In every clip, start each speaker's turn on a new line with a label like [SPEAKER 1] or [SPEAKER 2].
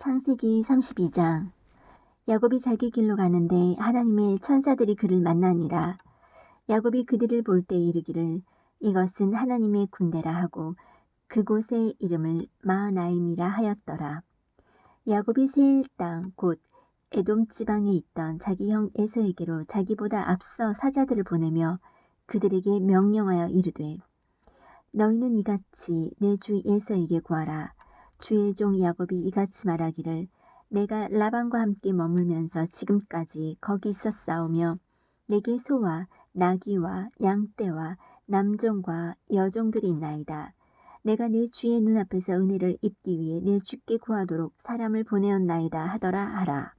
[SPEAKER 1] 창세기 32장 야곱이 자기 길로 가는데 하나님의 천사들이 그를 만나니라. 야곱이 그들을 볼 때 이르기를 이것은 하나님의 군대라 하고 그곳의 이름을 마하나임이라 하였더라. 야곱이 세일 땅 곧 에돔 지방에 있던 자기 형 에서에게로 자기보다 앞서 사자들을 보내며 그들에게 명령하여 이르되 너희는 이같이 내 주 에서에게 구하라. 주의 종 야곱이 이같이 말하기를 내가 라반과 함께 머물면서 지금까지 거기 있었사오며 내게 소와 나귀와 양떼와 남종과 여종들이 있나이다. 내가 내 주의 눈앞에서 은혜를 입기 위해 내 주께 구하도록 사람을 보내었나이다 하더라 하라.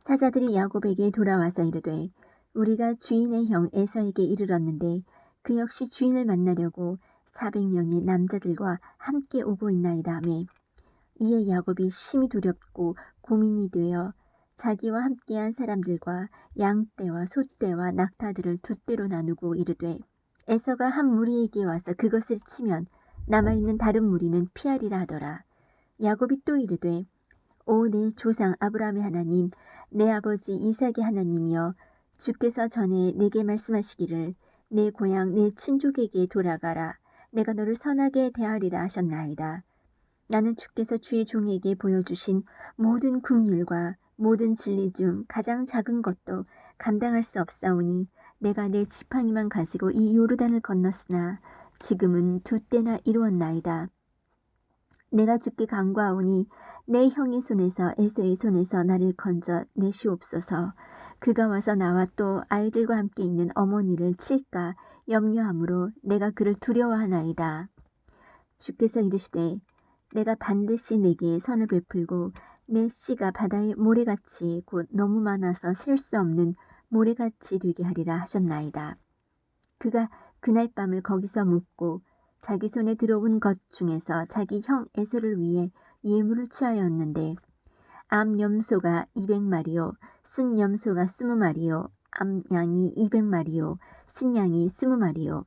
[SPEAKER 1] 사자들이 야곱에게 돌아와서 이르되 우리가 주인의 형 에서에게 이르렀는데 그 역시 주인을 만나려고 400명의 남자들과 함께 오고 있나이다 하매 이에 야곱이 심히 두렵고 고민이 되어 자기와 함께한 사람들과 양떼와 소떼와 낙타들을 두 떼로 나누고 이르되 에서가 한 무리에게 와서 그것을 치면 남아있는 다른 무리는 피하리라 하더라. 야곱이 또 이르되 오 내 조상 아브라함의 하나님 내 아버지 이삭의 하나님이여 주께서 전에 내게 말씀하시기를 내 고향 내 친족에게 돌아가라 내가 너를 선하게 대하리라 하셨나이다. 나는 주께서 주의 종에게 보여주신 모든 국률과 모든 진리 중 가장 작은 것도 감당할 수 없사오니 내가 내 지팡이만 가지고 이 요르단을 건넜으나 지금은 두 때나 이루었나이다. 내가 주께 간구하오니 내 형의 손에서 에서의 손에서 나를 건져 내시옵소서. 그가 와서 나와 또 아이들과 함께 있는 어머니를 칠까 염려하므로 내가 그를 두려워하나이다. 주께서 이르시되 내가 반드시 내게 선을 베풀고 내 씨가 바다의 모래같이 곧 너무 많아서 셀 수 없는 모래같이 되게 하리라 하셨나이다. 그가 그날 밤을 거기서 묵고 자기 손에 들어온 것 중에서 자기 형 에서를 위해 예물을 취하였는데 암염소가 200마리요 순염소가 20마리요 암양이 200마리요 순양이 20마리요.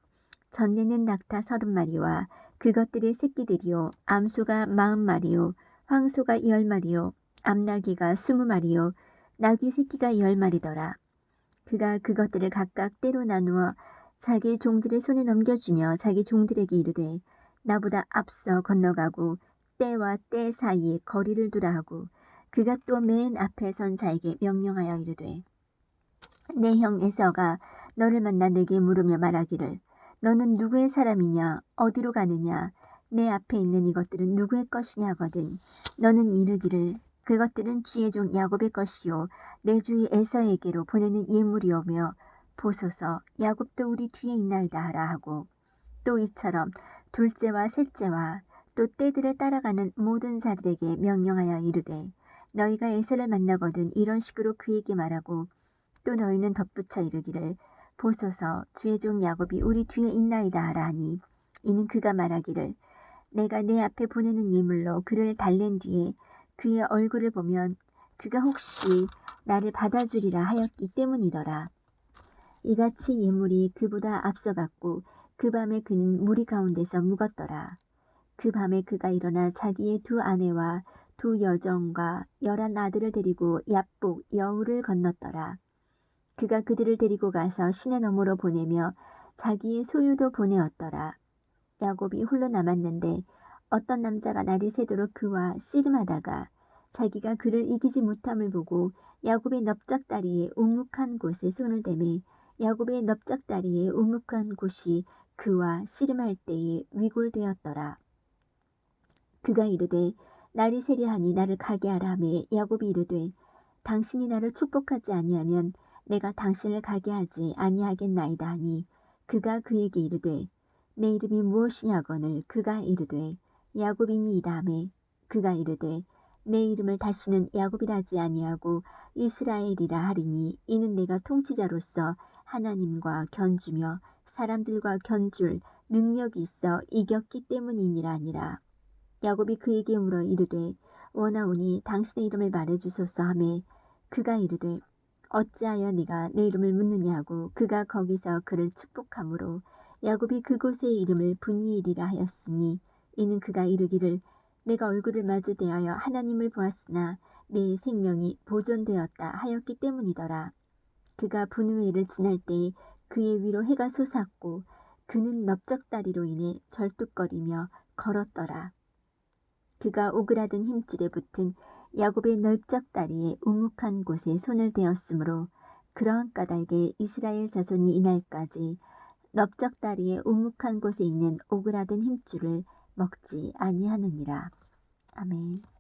[SPEAKER 1] 전내는 낙타 30마리와 그것들의 새끼들이요 암소가 40마리요 황소가 10마리요 암나귀가 20마리요 나귀 새끼가 10마리더라. 그가 그것들을 각각 때로 나누어 자기 종들의 손에 넘겨주며 자기 종들에게 이르되 나보다 앞서 건너가고 때와 때 사이에 거리를 두라 하고 그가 또 맨 앞에 선 자에게 명령하여 이르되 내 형 에서가 너를 만나 내게 물으며 말하기를 너는 누구의 사람이냐? 어디로 가느냐? 내 앞에 있는 이것들은 누구의 것이냐? 하거든 너는 이르기를 그것들은 주의 종 야곱의 것이요 내 주의 에서에게로 보내는 예물이오며 보소서 야곱도 우리 뒤에 있나이다 하라 하고 또 이처럼 둘째와 셋째와 또 때들을 따라가는 모든 자들에게 명령하여 이르되 너희가 에서를 만나거든 이런 식으로 그에게 말하고 또 너희는 덧붙여 이르기를 보소서 주의 종 야곱이 우리 뒤에 있나이다 하라 하니 이는 그가 말하기를 내가 내 앞에 보내는 예물로 그를 달랜 뒤에 그의 얼굴을 보면 그가 혹시 나를 받아주리라 하였기 때문이더라. 이같이 예물이 그보다 앞서갔고 그 밤에 그는 무리 가운데서 묵었더라. 그 밤에 그가 일어나 자기의 두 아내와 두 여정과 열한 아들을 데리고 얍복 여우를 건넜더라. 그가 그들을 데리고 가서 시내 너머로 보내며 자기의 소유도 보내었더라. 야곱이 홀로 남았는데 어떤 남자가 날이 새도록 그와 씨름하다가 자기가 그를 이기지 못함을 보고 야곱의 넓적다리에 우묵한 곳에 손을 대매 야곱의 넓적다리에 우묵한 곳이 그와 씨름할 때에 위골되었더라. 그가 이르되 날이 세려하니 나를 가게 하라 하매 야곱이 이르되 당신이 나를 축복하지 아니하면 내가 당신을 가게 하지 아니하겠나이다 하니 그가 그에게 이르되 내 이름이 무엇이냐거늘 그가 이르되 야곱이니이다 하매 그가 이르되 내 이름을 다시는 야곱이라 하지 아니하고 이스라엘이라 하리니 이는 내가 통치자로서 하나님과 견주며 사람들과 견줄 능력이 있어 이겼기 때문이니라 아니라 야곱이 그에게 물어 이르되 원하오니 당신의 이름을 말해 주소서 하매 그가 이르되 어찌하여 네가 내 이름을 묻느냐 하고 그가 거기서 그를 축복함으로 야곱이 그곳의 이름을 분이엘이라 하였으니 이는 그가 이르기를 내가 얼굴을 마주 대하여 하나님을 보았으나 내 생명이 보존되었다 하였기 때문이더라. 그가 분우회를 지날 때에 그의 위로 해가 솟았고 그는 넓적다리로 인해 절뚝거리며 걸었더라. 그가 오그라든 힘줄에 붙은 야곱의 넓적 다리의 우묵한 곳에 손을 대었으므로 그러한 까닭에 이스라엘 자손이 이날까지 넓적 다리의 우묵한 곳에 있는 오그라든 힘줄을 먹지 아니하느니라. 아멘.